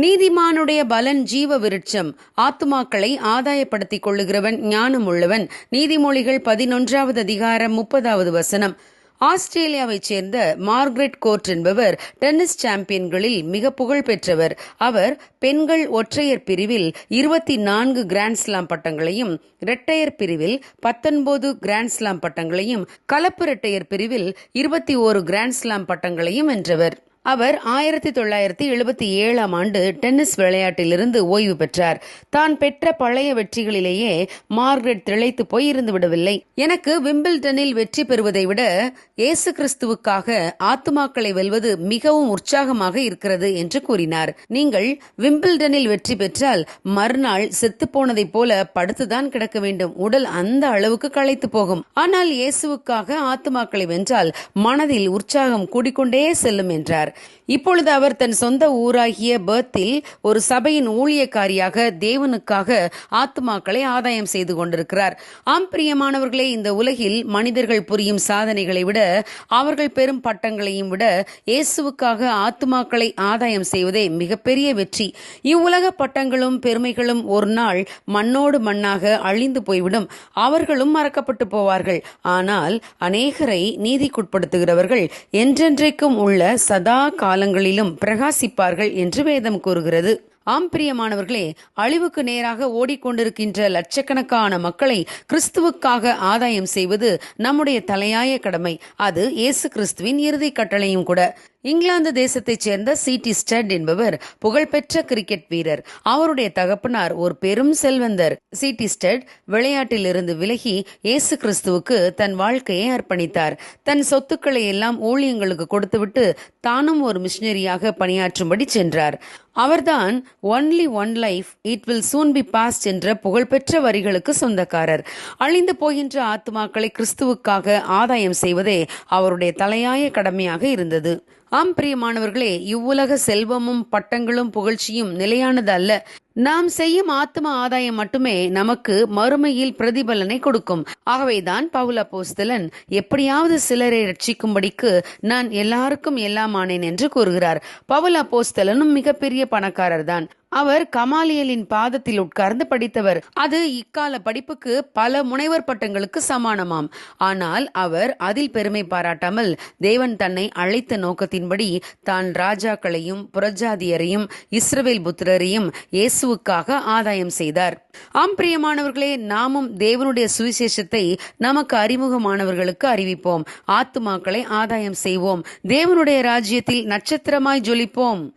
நீதிமானுடைய பலன் ஜீவ விருட்சம். ஆத்துமாக்களை ஆதாயப்படுத்திக் கொள்ளுகிறவன் ஞானம் உள்ளவன் நீதிமொழிகள் பதினொன்றாவது அதிகாரம் முப்பதாவது வசனம். ஆஸ்திரேலியாவைச் சேர்ந்த மார்கரெட் கோர்ட் என்பவர் டென்னிஸ் சாம்பியன்களில் மிக புகழ் பெற்றவர். அவர் பெண்கள் ஒற்றையர் பிரிவில் இருபத்தி நான்கு கிராண்ட்ஸ்லாம் பட்டங்களையும் இரட்டையர் பிரிவில் பத்தொன்பது கிராண்ட்ஸ்லாம் பட்டங்களையும் கலப்பு இரட்டையர் பிரிவில் இருபத்தி ஓரு கிராண்ட்ஸ்லாம் பட்டங்களையும் வென்றவர். அவர் ஆயிரத்தி தொள்ளாயிரத்தி எழுபத்தி ஏழாம் ஆண்டு டென்னிஸ் விளையாட்டிலிருந்து ஓய்வு பெற்றார். தான் பெற்ற பழைய வெற்றிகளிலேயே மார்கரெட் திளைத்து போய் இருந்து விடவில்லை. எனக்கு விம்பிள்டனில் வெற்றி பெறுவதை விட இயேசு கிறிஸ்துவுக்காக ஆத்துமாக்களை வெல்வது மிகவும் உற்சாகமாக இருக்கிறது என்று கூறினார். நீங்கள் விம்பிள்டனில் வெற்றி பெற்றால் மறுநாள் செத்துப்போனதைப் போல படுத்துதான் கிடக்க வேண்டும். உடல் அந்த அளவுக்கு களைத்து போகும். ஆனால் இயேசுவுக்காக ஆத்துமாக்களை வென்றால் மனதில் உற்சாகம் கூடிக்கொண்டே செல்லும் என்றார். இப்பொழுது அவர் தன் சொந்த ஊராகிய பர்த்தில் ஒரு சபையின் ஊழியக்காரியாக தேவனுக்காக ஆத்மாக்களை ஆதாயம் செய்து கொண்டிருக்கிறார். ஆம் பிரியமானவர்களே இந்த உலகில் மனிதர்கள் புரியும் சாதனைகளை விட அவர்கள் பெறும் பட்டங்களையும் விட இயேசுவுக்காக ஆத்மாக்களை ஆதாயம் செய்வதே மிகப்பெரிய வெற்றி. இவ்வுலக பட்டங்களும் பெருமைகளும் ஒரு நாள் மண்ணோடு மண்ணாக அழிந்து போய்விடும். அவர்களும் மறக்கப்பட்டு போவார்கள். ஆனால் அநேகரை நீதிக்குட்படுத்துகிறவர்கள் என்றென்றைக்கும் உள்ள சதா காலங்களிலும் பிரகாசிப்பார்கள் என்று வேதம் கூறுகிறது. ஆம் பிரியமானவர்களே அழிவுக்கு நேராக ஓடிக்கொண்டிருக்கின்ற லட்சக்கணக்கான மக்களை கிறிஸ்துவுக்காக ஆதாயம் செய்வது நம்முடைய தலையாய கடமை. அது இயேசு கிறிஸ்துவின் இறுதி கட்டளையும் கூட. இங்கிலாந்து தேசத்தைச் சேர்ந்த சிடி ஸ்டட் என்பவர் புகழ்பெற்ற கிரிக்கெட் வீரர். அவருடைய தகப்பனார் ஒரு பெரும் செல்வந்தர். சிடி ஸ்டட் விளையாட்டில் இருந்து விலகி இயேசு கிறிஸ்துவுக்கு தன் வாழ்க்கையை அர்ப்பணித்தார். தன் சொத்துக்களை எல்லாம் ஊழியங்களுக்கு கொடுத்துவிட்டு தானும் ஒரு மிஷினரியாக பணியாற்றும்படி சென்றார். அவர்தான் only one life it will soon be past என்ற புகழ்பெற்ற வரிகளுக்கு சொந்தக்காரர். அழிந்து போகின்ற ஆத்மாக்களை கிறிஸ்துவுக்காக ஆதாயம் செய்வதே அவருடைய தலையாய கடமையாக இருந்தது. ஆம் பிரியமானவர்களே இவ்வுலக செல்வமும் பட்டங்களும் புகழ்ச்சியும் நிலையானது அல்ல நாம் செய்யும் ஆத்ம ஆதாயம் மட்டுமே நமக்கு மறுமையில் பிரதிபலனை கொடுக்கும். ஆகவேதான் பவுல் அப்போஸ்தலன் எப்படியாவது சிலரை ரட்சிக்கும்படிக்கு நான் எல்லாருக்கும் எல்லாம் ஆனேன் என்று கூறுகிறார். பவுல அப்போஸ்தலனும் மிகப்பெரிய பணக்காரர் தான் அவர் கமாலியலின் பாதத்தில் உட்கார்ந்து படித்தவர். அது இக்கால படிப்புக்கு பல முனைவர் பட்டங்களுக்கு சமானமாம். ஆனால் அவர் அதில் பெருமை பாராட்டாமல் தேவன் தன்னை அழைத்த நோக்கத்தின்படி தான் ராஜாக்களையும் புரஜாதியரையும் இஸ்ரவேல் புத்திரரையும் இயேசுவுக்காக ஆதாயம் செய்தார். ஆம் பிரியமானவர்களே நாமும் தேவனுடைய சுவிசேஷத்தை நமக்கு அறிமுகமானவர்களுக்கு அறிவிப்போம். ஆத்துமாக்களை ஆதாயம் செய்வோம். தேவனுடைய ராஜ்யத்தில் நட்சத்திரமாய் ஜொலிப்போம்.